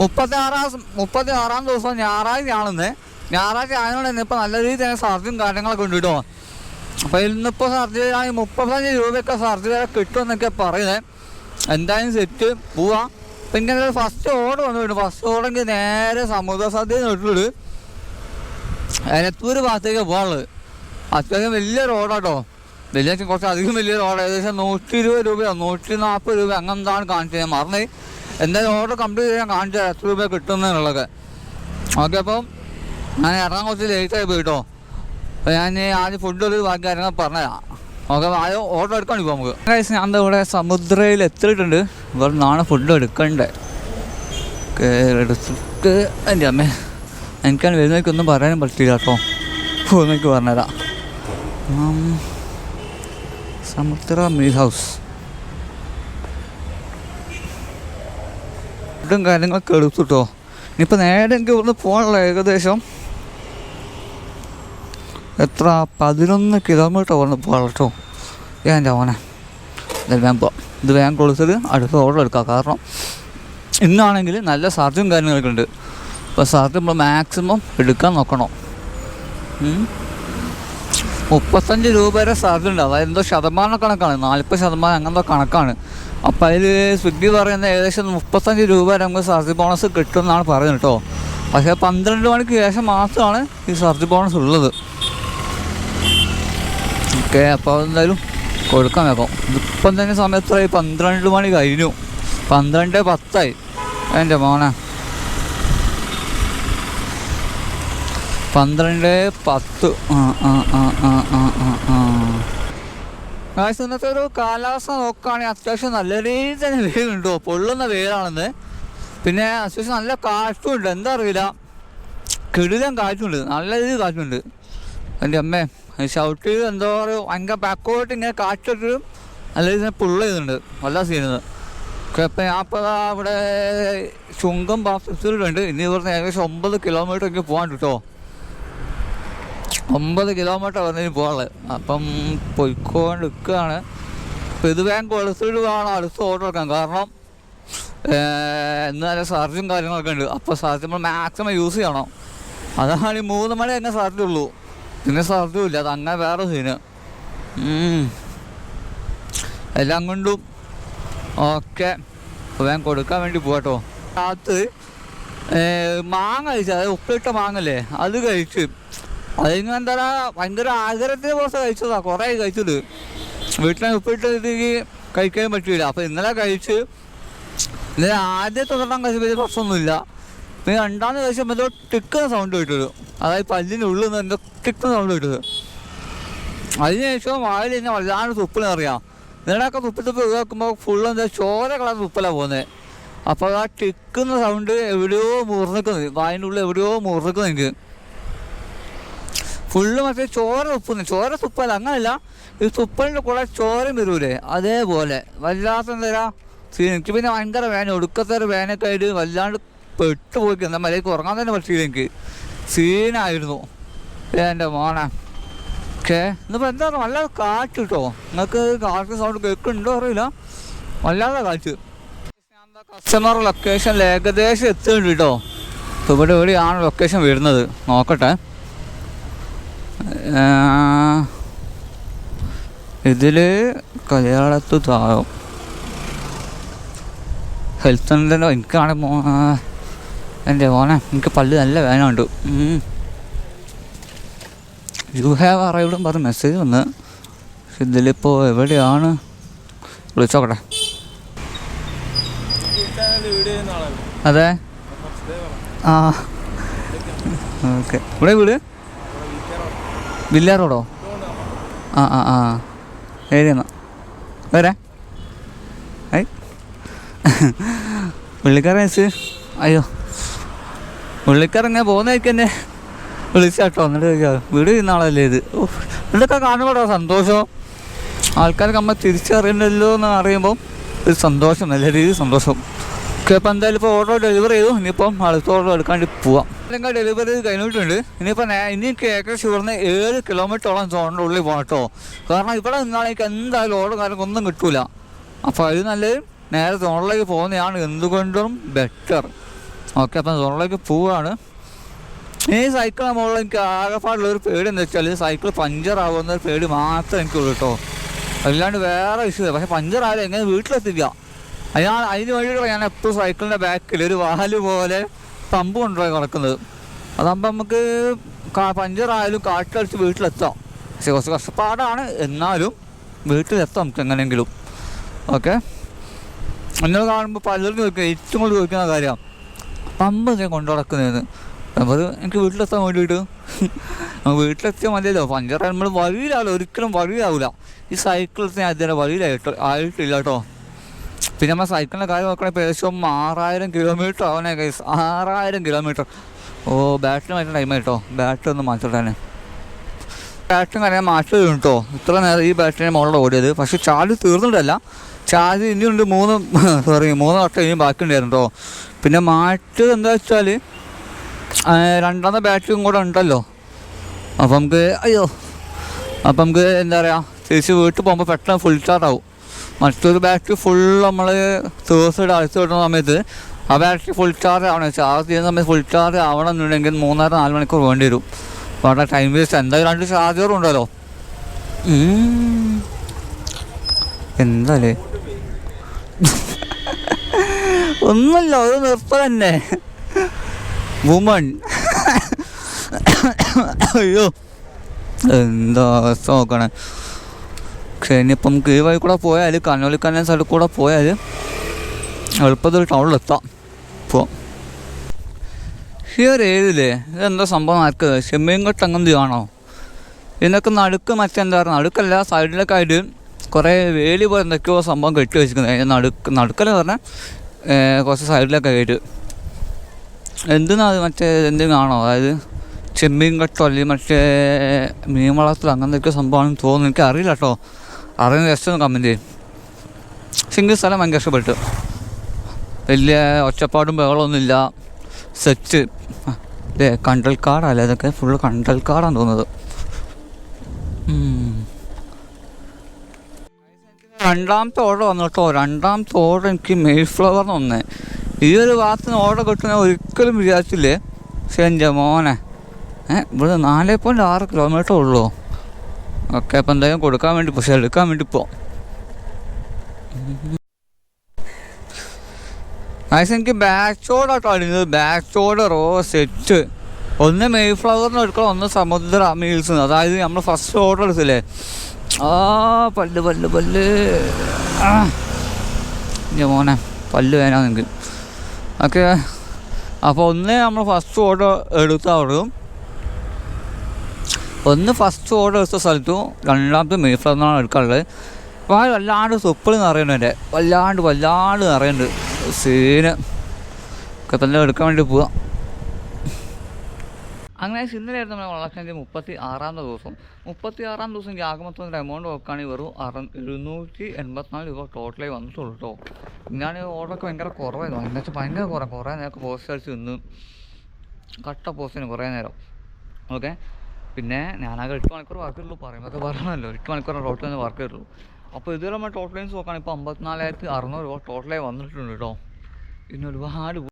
മുപ്പത്തി ആറാം മുപ്പത്തി ആറാം ദിവസം ഞായറാഴ്ചയാണെന്ന്. ഞായറാഴ്ച ആയതുകൊണ്ട് തന്നെ ഇപ്പം നല്ല രീതിയിൽ തന്നെ സർജും കാര്യങ്ങളൊക്കെ ഉണ്ട് കേട്ടോ. അപ്പോൾ ഇന്നിപ്പോൾ സർജ് ആയി മുപ്പത്തഞ്ച് രൂപയൊക്കെ സർജ് വരെ കിട്ടുമെന്നൊക്കെ പറയുന്നത് എന്തായാലും സെറ്റ് പോവാം. പിന്നെ ഫസ്റ്റ് ഓർഡർ വന്നു വന്നിട്ടുണ്ട്. ഫസ്റ്റ് ഓർഡറെങ്കിൽ നേരെ സമുദ്ര സദ്യ തൊട്ടിട്ട് എലത്തൂർ ഭാഗത്തേക്ക് പോകാനുള്ളത് അത്യാവശ്യം വലിയ റോഡാട്ടോ വലിയ കുറച്ച് അധികം വലിയ ഓർഡർ ഏകദേശം നൂറ്റി ഇരുപത് രൂപയോ നൂറ്റി നാൽപ്പത് രൂപ അങ്ങനെന്താണ് കാണിച്ചത് ഞാൻ മറന്നേ. എന്തായാലും ഓർഡർ കംപ്ലീറ്റ് ചെയ്യാൻ കാണിച്ചു എത്ര രൂപ കിട്ടുന്നതിനുള്ളത് ഓക്കെ അപ്പം ഞാൻ ഇറങ്ങാൻ കുറച്ച് ലേറ്റായി പോയി കേട്ടോ ഞാൻ ആദ്യം ഫുഡ് ഒരു ബാക്കി കാര്യങ്ങൾ പറഞ്ഞുതരാം. ഓക്കെ ആദ്യം ഓർഡർ എടുക്കാൻ ഇപ്പോൾ നമുക്ക്. Guys, ഞാൻ ഇവിടെ സമുദ്രയിൽ എത്തിയിട്ടുണ്ട്. ഇവിടെ നാളെ ഫുഡ് എടുക്കണ്ടേ? എടുത്തിട്ട് എന്റെ അമ്മ എനിക്കാണ് വരുന്നേക്കൊന്നും പറയാനും പറ്റില്ല കേട്ടോ. പോകുന്നേക്ക് പറഞ്ഞുതരാം. സമുദ്ര മീ ഹൗസ് ഫുഡും കാര്യങ്ങളൊക്കെ എടുത്തു കേട്ടോ ഇനിയിപ്പോൾ നേരെ എനിക്ക് ഇവിടുന്ന് പോകാനുള്ള ഏകദേശം എത്ര? പതിനൊന്ന് കിലോമീറ്റർ ഇവിടുന്ന് പോകാനുള്ള കേട്ടോ എന്റെ മോനെ. ഇത് വേഗം പോവാം ഇത് വേഗം കൊടുത്തത് അടുത്ത ഓർഡർ എടുക്കാം. കാരണം ഇന്നാണെങ്കിൽ നല്ല സർജും കാര്യങ്ങളൊക്കെ ഉണ്ട്. അപ്പോൾ സർജ് നമ്മൾ മാക്സിമം എടുക്കാൻ നോക്കണം. മുപ്പത്തഞ്ച് രൂപ വരെ സർജ് അതായത് എന്തോ ശതമാന കണക്കാണ് നാൽപ്പത് ശതമാനം അങ്ങനത്തെ കണക്കാണ്. അപ്പോൾ അതിൽ സ്വിഗ്ഗി പറയുന്ന ഏകദേശം മുപ്പത്തഞ്ച് രൂപ നമുക്ക് സർജ് ബോണസ് കിട്ടും എന്നാണ് പറയുന്നത് കേട്ടോ പക്ഷേ പന്ത്രണ്ട് മണിക്ക് ശേഷം മാത്രമാണ് ഈ സർജ് ബോണസ് ഉള്ളത്. ഓക്കെ അപ്പോൾ എന്തായാലും കൊടുക്കാൻ നോക്കാം ഇതിപ്പം തന്നെ സമയത്തായി പന്ത്രണ്ട് മണി കഴിഞ്ഞു. പന്ത്രണ്ട് പത്തായി. എന്റെ മോനെ. പന്ത്രണ്ട് പത്ത്. ആ ആ ആ ആ ആ ആ. ഗായ്സ് ഇന്നത്തെ ഒരു കാലാവസ്ഥ നോക്കുകയാണെങ്കിൽ അത്യാവശ്യം നല്ല രീതിയിൽ തന്നെ വെയിലുണ്ടോ. പൊള്ളുന്ന വെയിലാണെന്ന്. പിന്നെ അത്യാവശ്യം നല്ല കാറ്റും ഉണ്ട്. എന്താ അറിയില്ല. കെടുതം കാറ്റുണ്ട്. നല്ല രീതിയിൽ കാറ്റുണ്ട്. എന്റെ അമ്മേ ഷൗട്ട് ചെയ്ത് എന്തോ പറയുക ഭയങ്കര ബാക്കോട്ട് ഇങ്ങനെ കാറ്റിട്ട് നല്ല രീതിയിൽ പുള്ള ചെയ്യുന്നുണ്ട്. വല്ല സീനത് ഇപ്പം ഞാൻ ഇപ്പോൾ ഇവിടെ ചുങ്കം ബാഫിസിലുണ്ട് ഇനി ഇവിടുന്ന് ഏകദേശം ഒമ്പത് കിലോമീറ്റർ ഒക്കെ പോകാൻ കേട്ടോ ഒമ്പത് കിലോമീറ്റർ വന്നതിന് പോകാനുള്ളത് അപ്പം പൊയ്ക്കൊണ്ട് ഇത് വേഗം കൊടുത്തിട്ട് വേണം അടുത്ത ഓർഡർ എടുക്കാൻ കാരണം എന്നാലും സർജും കാര്യങ്ങളൊക്കെ ഉണ്ട്. അപ്പോൾ സർജ് നമ്മൾ മാക്സിമം യൂസ് ചെയ്യണം. അതാണ് ഈ മൂന്ന് മണി തന്നെ സർജുള്ളൂ പിന്നെ സർജും അത് അങ്ങനെ വേറെ സീന്. എല്ലാം കൊണ്ടും ഓക്കെ വേഗം കൊടുക്കാൻ വേണ്ടി പോകട്ടോ അത് മാങ്ങ കഴിച്ചു അതായത് ഉപ്പിട്ട മാങ്ങല്ലേ? അത് കഴിച്ച് അതിന് എന്താ ഭയങ്കര ആഗ്രഹത്തിന് പുറത്ത് കഴിച്ചതാ. കുറേ കഴിച്ചത് വീട്ടിലെ ഉപ്പിട്ട് ഇത് കഴിക്കാൻ പറ്റില്ല അപ്പോൾ ഇന്നലെ കഴിച്ച് ഇന്നലെ ആദ്യത്തെ ഒരെണ്ണം കഴിച്ചപ്പോൾ പ്രശ്നമൊന്നുമില്ല. പിന്നെ രണ്ടാമത് കഴിച്ചപ്പോൾ എന്തോ ടിക്കുന്ന സൗണ്ട് കിട്ടത്. അതായത് പല്ലിനുള്ളിൽ നിന്ന് എന്തോ ടിക്കുന്ന സൗണ്ട് കിട്ടത്. അതിനുശേഷം വായിൽ തന്നെ വല്ലാണ്ട് തുപ്പിലറിയാം നിങ്ങളൊക്കെ തുപ്പി തുപ്പി ഒഴിവാക്കുമ്പോൾ ഫുള്ള് എന്താ ചോര കളർ തുപ്പലാണ് പോകുന്നത് അപ്പോൾ ആ ടിക്കുന്ന സൗണ്ട് എവിടെയോ മുറിനിക്കുന്നത് വായന്റെ ഉള്ളിൽ എവിടെയോ മുറിനിക്കുന്നത് എനിക്ക്. ഫുള്ള് മറ്റേ ചോര തുപ്പുന്നു ചോര തുപ്പല്ല അങ്ങനല്ല. ഈ തുപ്പലിന്റെ കൂടെ ചോരം വരൂലേ. അതേപോലെ വല്ലാത്ത എന്താ സീൻ എനിക്ക് പിന്നെ ഭയങ്കര വേന ഒടുക്കത്തെ വേനൊക്കെ ആയിട്ട് വല്ലാണ്ട് പെട്ടുപോയി എന്താ മലയ്ക്ക് ഉറങ്ങാൻ തന്നെ പറ്റിയില്ല എനിക്ക്. സീനായിരുന്നു എന്റെ മോനെ. ഓക്കെ ഇന്നിപ്പോൾ എന്താ നല്ല കാറ്റ് കിട്ടോ നിങ്ങൾക്ക് കാറ്റ് സൗണ്ട് കേൾക്കുന്നുണ്ടോ അറിയില്ല. വല്ലാതെ കാറ്റ്. കസ്റ്റമർ ലൊക്കേഷൻ ഏകദേശം എത്തുന്നുണ്ട് കേട്ടോ ഇവിടെ എവിടെയാണ് ലൊക്കേഷൻ വരുന്നത്? നോക്കട്ടെ. ഇതിൽ കല്യാണത്ത് താഴം. ഹെൽത്ത് ഉണ്ടല്ലോ എനിക്കാണ് എന്റെ മോനെ എനിക്ക് പല്ല് നല്ല വേനുണ്ട് യു ഹാവ് അറൈവ്ഡും പറഞ്ഞ് മെസ്സേജ് വന്ന്. ഇതിലിപ്പോൾ എവിടെയാണ്? വിളിച്ചോക്കട്ടെ അതെ. ആ. ഓക്കെ. ഇവിടെ വീട്? വില്ലാ റോഡോ ആ ആ ആ. ഏരിയ എന്നാ വരാ. ഐ. പുള്ളിക്കാരൻ വെച്ച് അയ്യോ. പുള്ളിക്കാരൻ ഇങ്ങനെ പോകുന്നതായിരിക്കും എന്നെ. വിളിച്ചാട്ടോ എന്നിട്ട് ചോദിക്കാം. വീട് ഇന്നാളല്ലേ ഇത്? ഓ ഇതൊക്കെ കാണുമ്പോഴോ സന്തോഷം. ആൾക്കാർക്ക് നമ്മൾ തിരിച്ചറിയണ്ടല്ലോ എന്ന് അറിയുമ്പോൾ ഒരു സന്തോഷം നല്ല രീതിയിൽ സന്തോഷം. അപ്പോൾ എന്തായാലും ഇപ്പോൾ ഓർഡർ ഡെലിവറി ചെയ്തു. ഇനിയിപ്പം അടുത്ത ഓർഡർ എടുക്കാണ്ട് പോവാം. അല്ലെങ്കിൽ ഡെലിവറി കഴിഞ്ഞിട്ടുണ്ട്. ഇനിയിപ്പോൾ ഇനി എനിക്ക് ഏകദേശം ഏഴ് കിലോമീറ്ററോളം സോണിന്റെ ഉള്ളിൽ പോകണം കേട്ടോ കാരണം ഇവിടെ നിന്നാണ് എനിക്ക് എന്തായാലും ഓർഡർ കാര്യങ്ങൾ ഒന്നും കിട്ടൂല. അപ്പോൾ അത് നല്ലത് നേരെ സോണിലേക്ക് പോകുന്നതാണ് എന്തുകൊണ്ടും ബെറ്റർ ഓക്കെ അപ്പം സോണിലേക്ക് പോവുകയാണ് ഈ സൈക്കിൾ മുകളിൽ എനിക്ക് ആകെപ്പാടുള്ള ഒരു പേടി എന്താ വെച്ചാൽ സൈക്കിൾ പഞ്ചർ ആവുന്ന ഒരു പേടി മാത്രമേ എനിക്കുള്ളൂ കേട്ടോ അല്ലാണ്ട് വേറെ ഇഷ്യൂ പക്ഷേ പഞ്ചർ ആയാലും എങ്ങനെ വീട്ടിലെത്തില്ല. അയാൾ അതിന് വേണ്ടിയിട്ടുള്ള ഞാൻ എപ്പോഴും സൈക്കിളിന്റെ ബാക്കിൽ ഒരു വാൽ പോലെ പമ്പ് കൊണ്ടുപോയി കിടക്കുന്നത്. അതാകുമ്പോൾ നമുക്ക് പഞ്ചറായാലും കാറ്റടിച്ച് വീട്ടിലെത്താം. പക്ഷെ കുറച്ച് കഷ്ടപ്പാടാണ്. എന്നാലും വീട്ടിലെത്താം നമുക്ക് എങ്ങനെയെങ്കിലും. ഓക്കെ? എന്നെ കാണുമ്പോൾ പലരും ചോദിക്കുക ഏറ്റവും കൂടുതൽ ചോദിക്കുന്ന കാര്യമാണ് പമ്പ് ഞാൻ കൊണ്ടു നടക്കുന്നതെന്ന്. അപ്പോൾ എനിക്ക് വീട്ടിലെത്താൻ വേണ്ടിയിട്ട്. വീട്ടിലെത്തിയാൽ മതിയല്ലോ. പഞ്ചറായാലും നമ്മൾ വഴിയിലാവില്ല. ഒരിക്കലും വഴിയിലാവില്ല. ഈ സൈക്കിളത്തിന് അതിന്റെ വഴിയിലായിട്ട് ആയിട്ടില്ല കേട്ടോ. പിന്നെ നമ്മൾ സൈക്കിളിന്റെ കാര്യം നോക്കണമെങ്കിൽ ഏകദേശം ആറായിരം കിലോമീറ്റർ ആവണേ കൈസ് ആറായിരം കിലോമീറ്റർ ഓ ബാറ്ററി മാറ്റാൻ ടൈം കേട്ടോ ബാറ്ററി ഒന്ന് മാറ്റിട്ടാണ് ബാറ്ററി കാര്യം മാറ്റി കേട്ടോ ഇത്ര നേരം ഈ ബാറ്ററിനെ മുകളിൽ ഓടിയത്. പക്ഷേ ചാർജ് തീർന്നിട്ടല്ല. ചാർജ് ഇനിയുണ്ട് മൂന്ന് സോറി മൂന്ന് വട്ടം ഇനിയും ബാക്കി ഉണ്ടായിരുന്നു കേട്ടോ പിന്നെ മാറ്റത് എന്താ വെച്ചാൽ രണ്ടാമത്തെ ബാറ്ററിയും കൂടെ ഉണ്ടല്ലോ. അപ്പം നമുക്ക് അയ്യോ. അപ്പം നമുക്ക് എന്താ പറയുക തിരിച്ച് വീട്ടിൽ പോകുമ്പോൾ പെട്ടെന്ന് ഫുൾ ചാർജ് ആവും. മറ്റൊരു ബാറ്ററി ഫുൾ നമ്മൾ തീർച്ചയായിട്ടും അഴിച്ചു വിടുന്ന സമയത്ത് ആ ബാറ്ററി ഫുൾ ചാർജ് ആവണം. ചാർജ് ചെയ്യുന്ന സമയത്ത് ഫുൾ ചാർജ് ആവണം എന്നുണ്ടെങ്കിൽ മൂന്നര നാല് മണിക്കൂർ വേണ്ടി വരും. അപ്പോൾ അവിടെ ടൈം വേസ്റ്റ് എന്തായാലും രണ്ട് ചാർജറും ഉണ്ടല്ലോ. എന്താല്ലേ എന്താലേ? ഒന്നുമില്ല ഒരു നിർത്ത തന്നെ. വുമൺ അയ്യോ. എന്താ നോക്കണേ. പക്ഷേ ഇനിയിപ്പം ഈ വഴി കൂടെ പോയാൽ കണ്ണോലിക്കണ്ണൻ സൈഡിൽ കൂടെ പോയാൽ എളുപ്പത്തിൽ ടൗണിലെത്താം ഇപ്പോൾ ഈ ഒരു ഇതെന്താ സംഭവം ചെമ്മീൻകെട്ട് അങ്ങനെ ആണോ? ഇതിനൊക്കെ നടുക്ക് മറ്റെന്താ പറയുക നടുക്കല്ല സൈഡിലൊക്കെ ആയിട്ട് കുറേ വേലി പോലെ എന്തൊക്കെയോ സംഭവം കെട്ടി വെച്ചിരിക്കുന്നത് അതിന്റെ നടുക്ക് നടുക്കല്ല പറഞ്ഞാൽ കുറച്ച് സൈഡിലൊക്കെ ആയിട്ട്. എന്തിനാ അത് മറ്റേ എന്തെങ്കിലും ആണോ? അതായത് ചെമ്മീൻ കെട്ടോ? അല്ലെങ്കിൽ മറ്റേ മീൻ വളർത്തൽ അങ്ങനത്തെ സംഭവമാണെന്ന് തോന്നുന്നു. എനിക്ക് അറിയില്ല കേട്ടോ അറിയുന്ന ജസ്റ്റ് ഒന്ന് കമന്റ് ചെയ്യും. സിംഗിൾ സ്ഥലം ഭയങ്കര ഇഷ്ടപ്പെട്ടു. വലിയ ഒച്ചപ്പാടും ബഹളമൊന്നുമില്ല സെറ്റ് അല്ലേ കണ്ടൽ കണ്ടൽക്കാടല്ലേ ഇതൊക്കെ ഫുള്ള് കാടാണ് തോന്നുന്നത്. രണ്ടാമത്തെ ഓർഡർ വന്നു കേട്ടോ രണ്ടാമത്തെ ഓർഡർ എനിക്ക് മെയ് ഫ്ലവർ വന്നേ. ഈ ഒരു ഭാഗത്ത് ഓർഡർ കിട്ടുന്ന ഒരിക്കലും വിചാരിച്ചില്ലേ? പക്ഷേ എന്റെ മോനെ. ഏഹ് ഇവിടെ നാല് പോയിന്റ് ആറ് കിലോമീറ്റർ ഉള്ളൂ? ഓക്കെ അപ്പം എന്തായാലും കൊടുക്കാൻ വേണ്ടി പക്ഷെ എടുക്കാൻ വേണ്ടി പോ. ആക്ച്വലി എനിക്ക് ബാക്ക് ചോടാട്ടോ അടിഞ്ഞത് ബാക്ക് ചോട് റോ സെറ്റ് ഒന്ന് മെയ് ഫ്ലവറിന് എടുക്കണം ഒന്ന് സമുദ്ര മീൽസ് അതായത് നമ്മൾ ഫസ്റ്റ് ഓർഡർ എടുത്തില്ലേ? ആ പല്ല് പല്ല് പല്ല്. മോനെ പല്ല് വേനാ നിങ്ങൾക്ക് ഓക്കെ. അപ്പോൾ ഒന്ന് നമ്മൾ ഫസ്റ്റ് ഓർഡർ എടുത്ത അവിടെയും ഒന്ന് ഫസ്റ്റ് ഓർഡർ എടുത്ത സ്ഥലത്തും രണ്ടാമത്തെ മെയ് ഫ്ലവറിനാണ് എടുക്കാറുള്ളത് അപ്പോൾ ആ വല്ലാണ്ട് സുപ്പിൾ നിറയുന്നുണ്ട് വല്ലാണ്ട് വല്ലാണ്ട് നിറയുന്നുണ്ട്. സീന്. ഒക്കെ തന്നെ എടുക്കാൻ വേണ്ടി പോവാം. അങ്ങനെ ഇന്നലെയായിരുന്നു നമ്മുടെ വളർച്ചന്റെ മുപ്പത്തി ആറാമത്തെ ദിവസം മുപ്പത്തി ആറാം ദിവസം ഒരു എമൗണ്ട് നോക്കുകയാണെങ്കിൽ വെറും അറ എഴുന്നൂറ്റി എൺപത്തിനാല് രൂപ ടോട്ടലായി വന്നിട്ടുള്ളൂ കേട്ടോ ഞാൻ ഓർഡറൊക്കെ ഭയങ്കര കുറവായിരുന്നു. എന്താ വെച്ചാൽ ഭയങ്കര കുറവ്. കുറേ നേരം പോസ്റ്റ് അടിച്ച് നിന്ന് കട്ട പോസ്റ്റിന് കുറേ നേരം. ഓക്കെ പിന്നെ ഞാനാകെ എട്ട് മണിക്കൂർ വർക്ക് ഉള്ളൂ പറയുമ്പോൾ പറഞ്ഞല്ലോ. എട്ട് മണിക്കൂർ ടോട്ടൽ തന്നെ വർക്ക് ഉള്ളൂ അപ്പോൾ ഇതുവരെ നമ്മൾ ടോട്ടൽ നോക്കുകയാണെങ്കിൽ ഇപ്പോൾ അമ്പത്തിനാലായിരത്തി അറുന്നൂറ് രൂപ ടോട്ടലായി വന്നിട്ടുണ്ട് കേട്ടോ പിന്നെ ഒരുപാട്